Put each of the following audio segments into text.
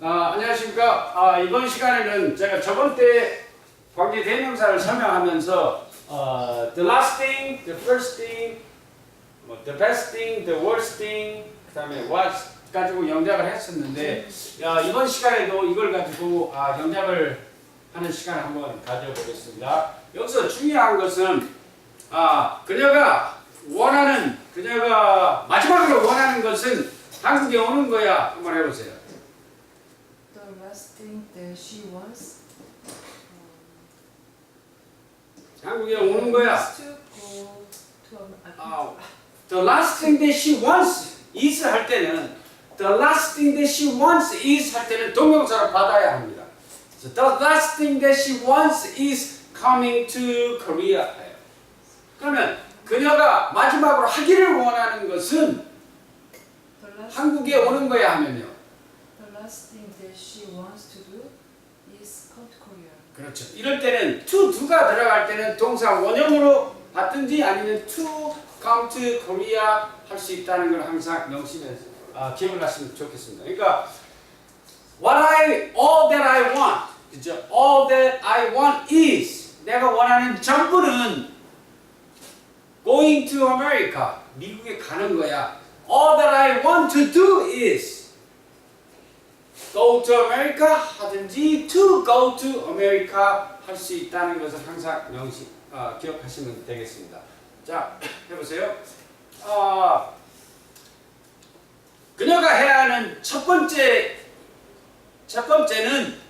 아, 안녕하십니까. 아, 이번 시간에는 제가 저번 때 관계 대명사를 설명하면서 어, the last thing, the first thing, 뭐 the best thing, the worst thing, 그다음에 what 가지고 영작을 했었는데 야, 이번 시간에도 이걸 가지고 아, 영작을 하는 시간을 한번 가져보겠습니다. 여기서 중요한 것은 아, 그녀가 원하는 그녀가 마지막으로 원하는 것은 한국에 오는 거야. 한번 해보세요. That she wants 한국에 오는 거야. is to go to a, 아, the last thing that she wants is 할 때는 the last thing that she wants is 할 때는 동명사를 받아야 합니다. So the last thing that she wants is coming to Korea. 해요. 그러면 그녀가 마지막으로 하기를 원하는 것은 the last 한국에 오는 거야 하면요. Last thing that she wants to do is come to Korea. 그렇죠. 이럴 때는 to do가 들어갈 때는 동사 원형으로 받든지 아니면 to come to Korea 할 수 있다는 걸 항상 명심해서 아, 기억을 하시면 좋겠습니다. 그러니까 what I all that I want 그죠? all that I want is 내가 원하는 전부는 going to America 미국에 가는 거야. all that I want to do is go to America 하든지 to go to America 할 수 있다는 것을 항상 명시 아, 기억하시면 되겠습니다. 자 해보세요. 아, 그녀가 해야 하는 첫 번째 첫 번째는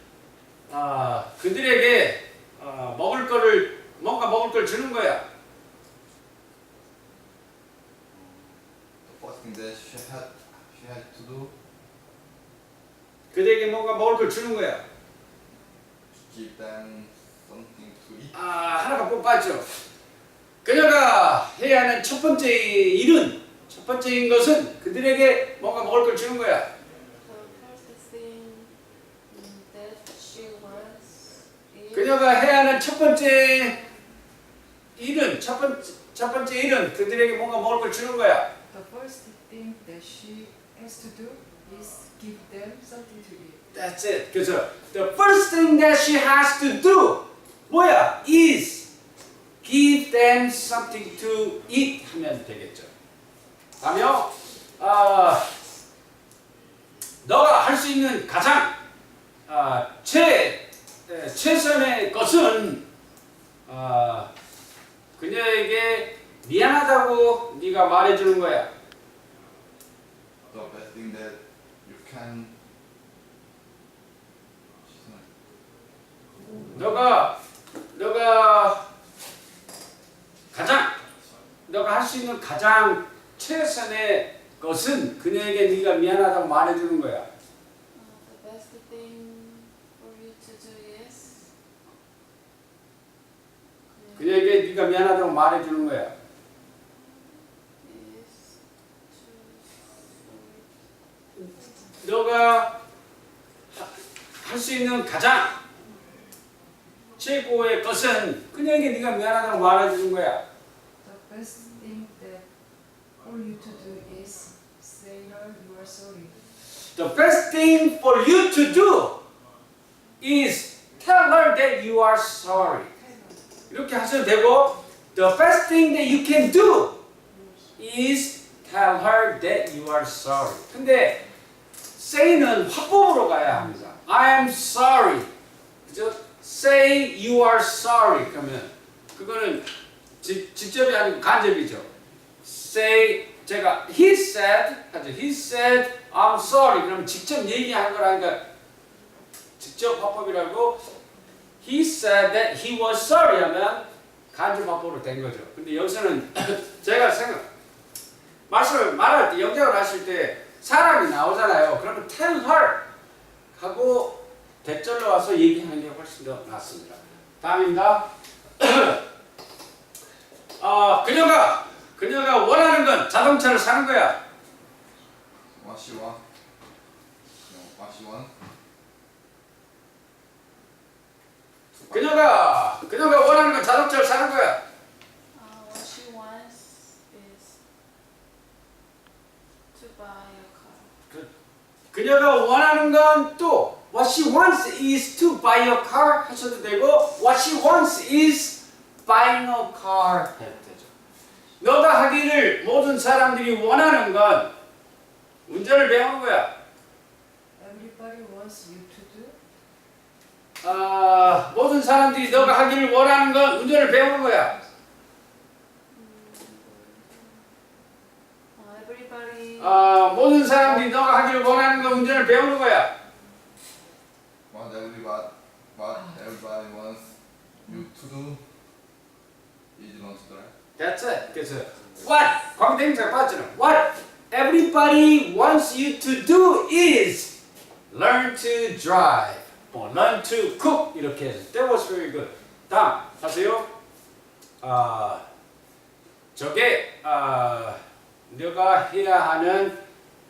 아, 그들에게 아, 먹을 거를 뭔가 먹을 걸 주는 거야. First thing that she had she had to do 그들에게 뭔가 먹을 걸 주는 거야. give them something to eat. 아, 하나가 뽑았죠. 그녀가 해야 하는 첫 번째 일은 첫 번째인 것은 그들에게 뭔가 먹을 걸 주는 거야. The first thing that she wants is 그녀가 해야 하는 첫 번째 일은 첫 번째 첫 번째 일은 그들에게 뭔가 먹을 걸 주는 거야. The first thing that she has to do is give. That's it. 그래서 the first thing that she has to do 뭐야? is give them something to eat 하면 되겠죠. 다음요. 아 너가 할 수 있는 가장 아, 최 에, 최선의 것은 아 그녀에게 미안하다고 네가 말해주는 거야. The best thing that you can 너가 너가 가장 너가 할 수 있는 가장 최선의 것은 그녀에게 네가 미안하다고 말해주는 거야. the best thing for you to do is 그녀에게 네가 미안하다고 말해주는 거야. is to 너가 할 수 있는 가장 최고의 것은 그녀에게 네가 미안하다고 말해주는 거야. The best thing that for you to do is say her you are sorry. The best thing for you to do is tell her that you are sorry. 이렇게 하셔도 되고 The best thing that you can do is tell her that you are sorry. 근데 say는 화법으로 가야 합니다. I am sorry. 그죠? Say you are sorry. 그러면 그거는 직, 직접이 아니고 간접이죠. Say 제가 he said 하죠. He said I'm sorry. 그러면 직접 얘기한 거라니까 직접 화법이라고 he said that he was sorry 하면 간접 화법으로 된 거죠. 근데 여기서는 제가 생각 말씀을 말할 때 영작을 하실 때 사람이 나오잖아요. 그러면 tell her 하고 대절로 와서 얘기하는 게 훨씬 더 낫습니다. 다음입니다. 아 그녀가 그녀가 원하는 건 자동차를 사는 거야. what she want. 그녀가 그녀가 원하는 건 자동차를 사는 거야. uh, what she wants is to buy. 그녀가 원하는 건 또 what she wants is to buy a car 하셔도 되고 what she wants is buying a car 해도 되죠. 너가 하기를 모든 사람들이 원하는 건 운전을 배우는 거야. Everybody wants you to do. 아, 모든 사람들이 너가 하기를 원하는 건 운전을 배우는 거야. everybody. 아, 모든 사람들이 너가 하기를 원하는 건 운전을 배우는 거야. What everybody, what everybody wants you to do is learn to drive. That's it. 그래서 what 광대행사 빠지는 what everybody wants you to do is learn to drive or learn to cook 이렇게 해서 that was very good. 다음 하세요. 아 저게 아 너가 해야 하는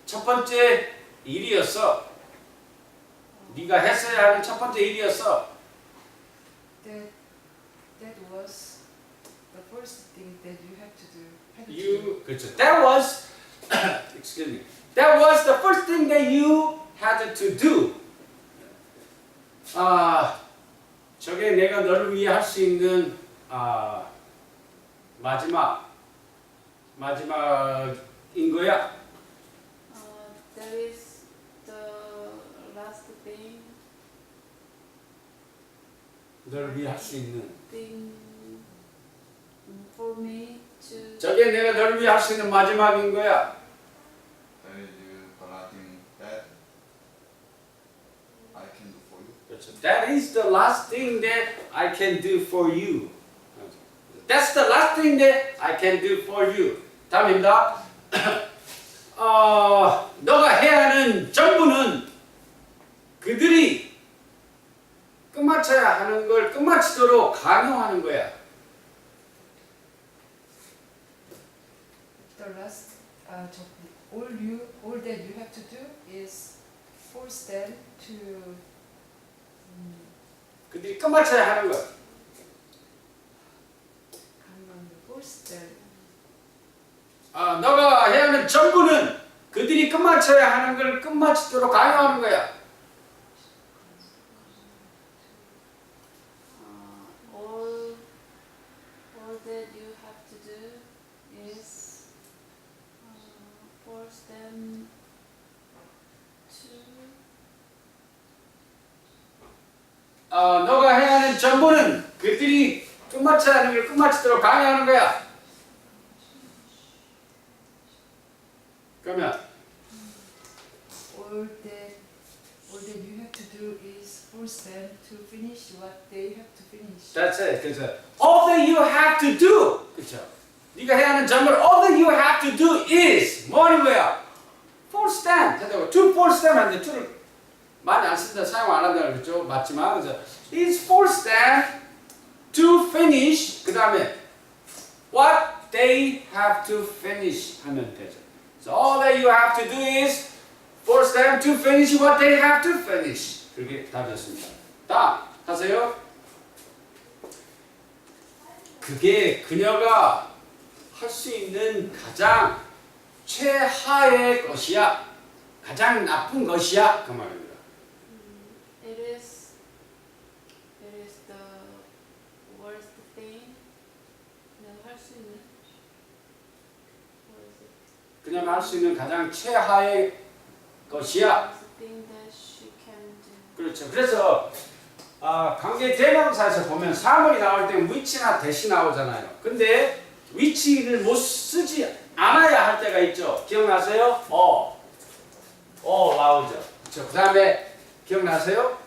첫 번째 일이었어. 네가 했어야 하는 첫 번째 일이었어. That that was the first thing that you have to do. Had to do. You 그렇죠. That was excuse me. That was the first thing that you had to do. 아 저게 내가 너를 위해 할 수 있는 아 마지막 마지막인 거야. Uh, that is the last thing 너를 위해 할 수 있는. thing mm, for me to. 저게 내가 너를 위해 할 수 있는 마지막인 거야. That is the last thing that I can do for you. 그렇죠. That is the last thing that I can do for you. That's the last thing that I can do for you. 다음입니다. 어, 너가 해야 하는 전부는 그들이 끝마쳐야 하는 걸 끝마치도록 강요하는 거야. The last, uh, 저, all you, all that you have to do is force them to. 음, 그들이 끝마쳐야 하는 거. 강요하는 force them. 아, 너가 해야 하는 전부는 그들이 끝마쳐야 하는 걸 끝마치도록 강요하는 거야. All, all that you have to do is uh, force them to. 어, 너가 해야 하는 전부는 그들이 끝마쳐야 하는 걸 끝마치도록 강요하는 거야. that, all that you have to do is force them to finish what they have to finish. that's it. 그래서 all that you have to do. 그렇죠. 네가 해야 하는 전부는 all that you have to do is 뭐하는 거야? force them. 됐다고. to force them 하는데 to를 많이 안 쓴다 사용 안 한다 그랬죠. 맞지만 그래서 is force them to finish 그 다음에 what they have to finish 하면 되죠. So all that you have to do is force them to finish what they have to finish. 그렇게 답이었습니다. 다음 하세요. 그게 그녀가 할 수 있는 가장 최하의 것이야. 가장 나쁜 것이야. 그 말입니다. Mm, It is. It is the worst thing. 내가 할 수 있는. 그녀가 할 수 있는 가장 최하의 것이야. 그렇죠. 그래서 아, 관계 대명사에서 보면 사물이 나올 때 위치나 대시 나오잖아요. 근데 위치를 못 쓰지 않아야 할 때가 있죠. 기억나세요? 어. 어 나오죠. 그렇죠. 그 다음에 기억나세요?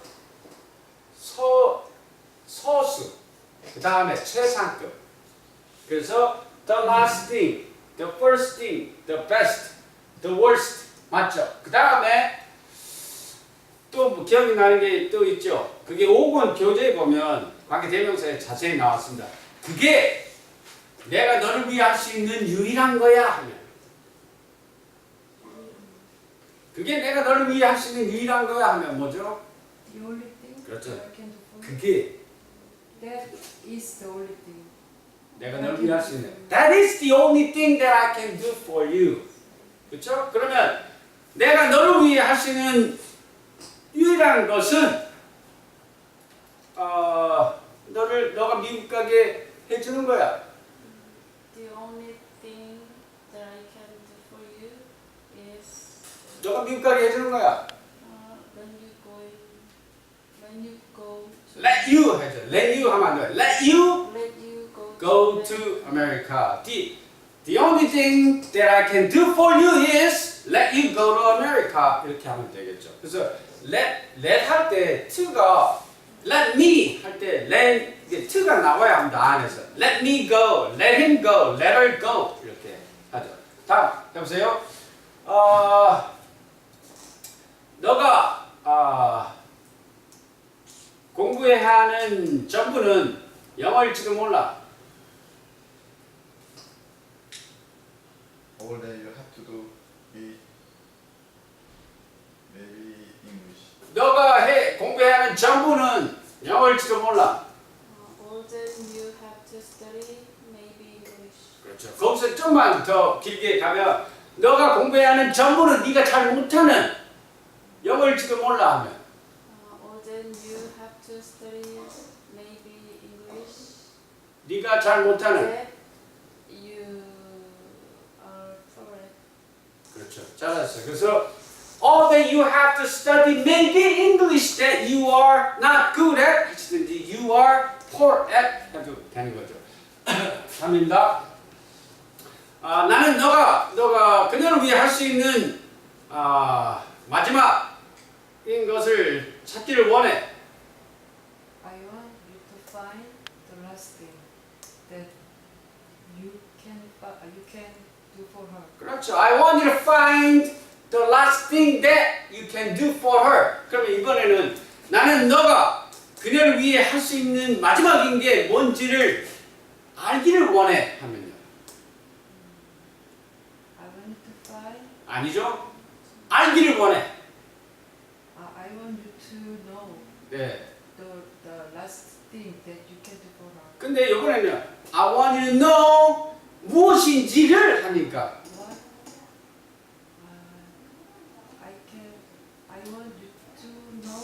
서, 서수. 그 다음에 최상급. 그래서 the last thing, the first thing, the best, the worst. 맞죠? 그 다음에 또 뭐 기억이 나는 게 또 있죠. 그게 5권 교재에 보면 관계 대명사에 자세히 나왔습니다. 그게 내가 너를 위해 할 수 있는 유일한 거야 하면 그게 내가 너를 위해 할 수 있는 유일한 거야 하면 뭐죠? 그렇죠. 그게 That is the only thing. 내가 너를 위해 할 수 있는 That is the only thing that I can do for you. 그렇죠? 그러면 내가 너를 위해 할 수 있는 유일한 것은 어, 너를 너가 미국 가게 해주는 거야. The only thing that I can do for you is 너가 미국 가게 해주는 거야. uh, when you going when you go to Let you 해줘. Let you 하면 안 돼. Let you let you go go to to America. The the only thing that I can do for you is let you go to America. 이렇게 하면 되겠죠. 그래서 let let 할 때 t가 let me 할 때 let 이게 t가 나와야 합니다 안에서. Let me go, let him go, let her go 이렇게 하죠. 다음 해보세요. 어, 너가 아 공부해야 하는 전부는 영어일 지도 몰라. All that you have to do. 너가 해 공부해야 하는 전부는 영어일지도 몰라. uh. 그렇죠. 거기서 좀만 더 길게 가면 너가 공부해야 하는 전부는 네가 잘 못하는 영어일지도 몰라 하면 Uh. 네가 잘 못하는 That you are correct. 그렇죠. 잘했어. 그래서 all that you have to study may be English that you are not good at 하시든지 you are poor at 해도 되는 거죠. 3입니다. 아, 나는 너가 너가 그녀를 위해 할 수 있는 아, 마지막인 것을 찾기를 원해. I want you to find the last thing that you can fi- you can do for her. 그렇죠. I want you to find the last thing that you can do for her. 그러면 이번에는 나는 너가 그녀를 위해 할 수 있는 마지막인 게 뭔지를 알기를 원해 하면요. I want to find. 아니죠? 알기를 원해. Uh, I want you to know 네. the the last thing that you can do for her. 근데 이번에는 I want you to know 무엇인지를 하니까 What? Uh, I can. I want you to know.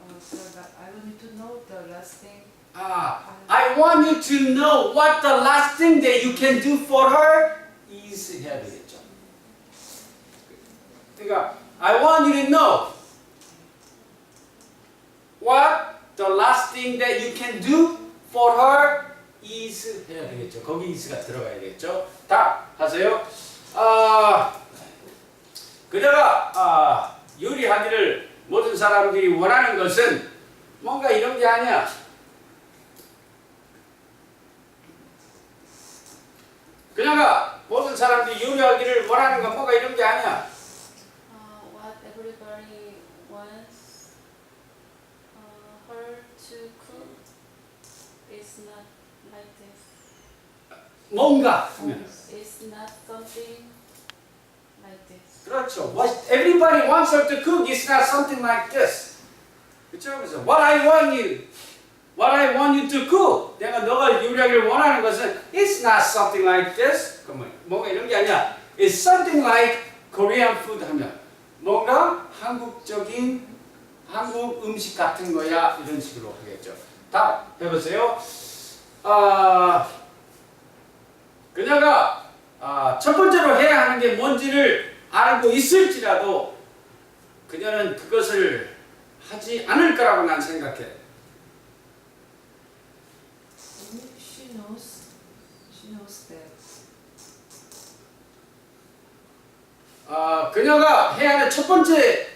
Uh, the, la- I want you to know the last thing. 아, I want you to know what the last thing that you can do for her is 해야 되겠죠. 그러니까 I want you to know what the last thing that you can do for her is 해야 되겠죠. 거기 is가 들어가야겠죠. 다 하세요. 아, 그녀가 아, 요리하기를 모든 사람들이 원하는 것은 뭔가 이런 게 아니야. 그녀가 모든 사람들이 요리하기를 원하는 건 뭐가 이런 게 아니야. To cook is not. 뭔가 하면. It's not something like this. 그렇죠. What everybody wants her to cook is not something like this. 그렇죠? 그래서 what I want you, what I want you to cook. 내가 너가 요리하기를 원하는 것은 it's not something like this. 그러면 뭔가 이런 게 아니야. It's something like Korean food 하면 뭔가 한국적인 한국 음식 같은 거야 이런 식으로 하겠죠. 다 해보세요. 아 그녀가 아, 첫 번째로 해야 하는 게 뭔지를 알고 있을지라도 그녀는 그것을 하지 않을 거라고 난 생각해. She knows. She knows that. 아, 그녀가 해야 하는 첫 번째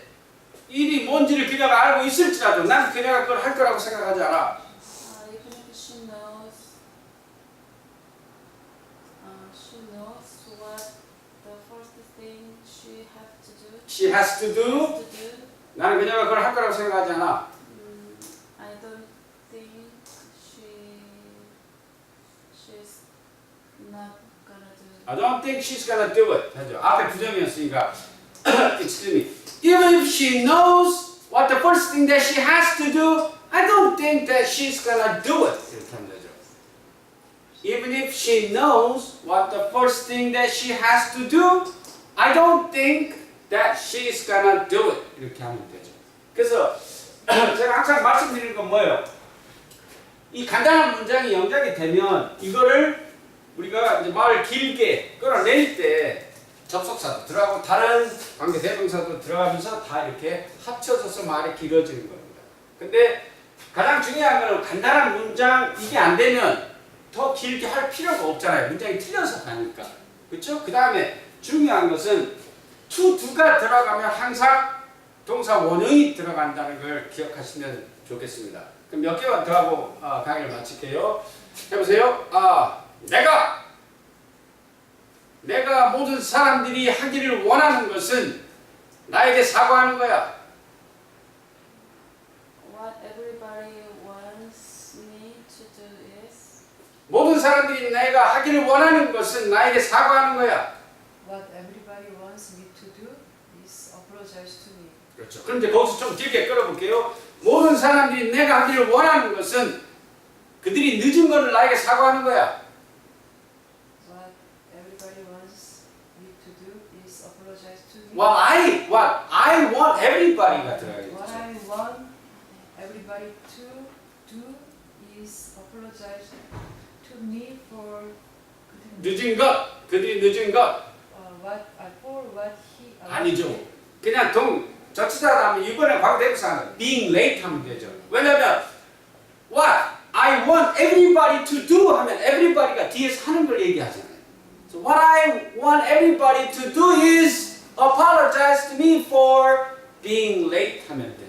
일이 뭔지를 그녀가 알고 있을지라도 난 그녀가 그걸 할 거라고 생각하지 않아. what the first thing she have to do. She has to do. To do. 나는 그녀가 그걸 할 거라고 생각하지 않아. Mm, I don't think she she's not gonna do. I don't think she's gonna do it. 하죠. 앞에 부정이었으니까. Excuse me. Even if she knows what the first thing that she has to do, I don't think that she's gonna do it. 이렇게 하면 되죠. Even if she knows what the first thing that she has to do, I don't think that she's gonna do it 이렇게 하면 되죠. 그래서 제가 항상 말씀드리는 건 뭐예요? 이 간단한 문장이 영작이 되면 이거를 우리가 이제 말을 길게 끌어낼 때 접속사도 들어가고 다른 관계 대명사도 들어가면서 다 이렇게 합쳐져서 말이 길어지는 겁니다. 근데 가장 중요한 거는 간단한 문장 이게 안 되면 더 길게 할 필요가 없잖아요. 문장이 틀려서 가니까. 그렇죠? 그 다음에 중요한 것은 to do가 들어가면 항상 동사 원형이 들어간다는 걸 기억하시면 좋겠습니다. 그럼 몇 개만 더 하고 아, 강의를 마칠게요. 해보세요. 아, 내가 내가 모든 사람들이 하기를 원하는 것은 나에게 사과하는 거야. What everybody wants me to do is 모든 사람들이 내가 하기를 원하는 것은 나에게 사과하는 거야. What everybody wants me to do is apologize to me. 그렇죠. 그럼 이제 거기서 좀 길게 끌어볼게요. 모든 사람들이 내가 하기를 원하는 것은 그들이 늦은 것을 나에게 사과하는 거야. What everybody wants me to do is apologize to me. What I what I want everybody가 들어가겠죠. What I want everybody to do is apologize to me for 늦은 것, 그들이 늦은 것 uh, what uh, for what he uh, 아니죠. 그냥 동 저치다 하면 이번에 과거대명사 being late 하면 되죠. 왜냐면 what I want everybody to do 하면 everybody가 뒤에서 하는 걸 얘기하잖아요. So what I want everybody to do is apologize to me for being late 하면 되죠.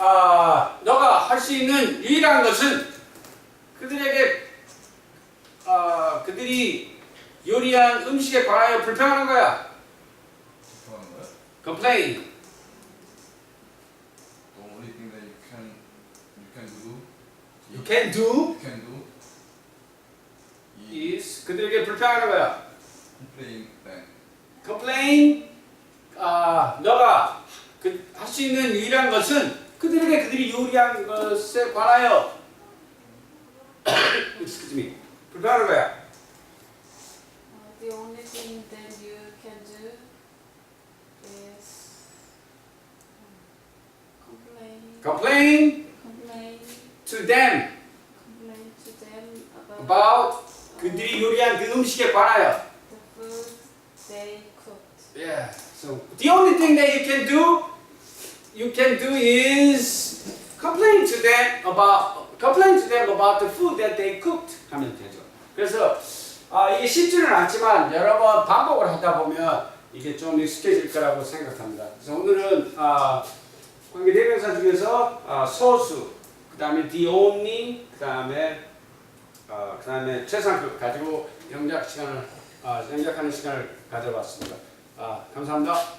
아, 너가 할 수 있는 유일한 것은 그들에게 아, 그들이 요리한 음식에 관하여 불평하는 거야. 좋아하는 거야? complain. The only thing that you can you can do You can do you can do is is 그들에게 불평하는 거야. complain then complain. 아, 너가 그, 할 수 있는 유일한 것은 그들에게 그들이 요리한 것에 관하여 excuse me 불평하는 거야. uh, the only thing that you can do is um, complain complain complain to them complain to them about, about 그들이 요리한 그 음식에 관하여. the food they cooked. Yeah. So the only thing that you can do, you can do is complain to them about complain to them about the food that they cooked 하면 되죠. 그래서 아, 이게 쉽지는 않지만 여러 번 반복을 하다 보면 이게 좀 익숙해질 거라고 생각합니다. 그래서 오늘은 아, 관계 대명사 중에서 아, 소수, 그 다음에 the only, 그 다음에 어, 그 다음에 최상급 가지고 영작 시간을 아, 영작하는 시간을 가져봤습니다. 아, 감사합니다.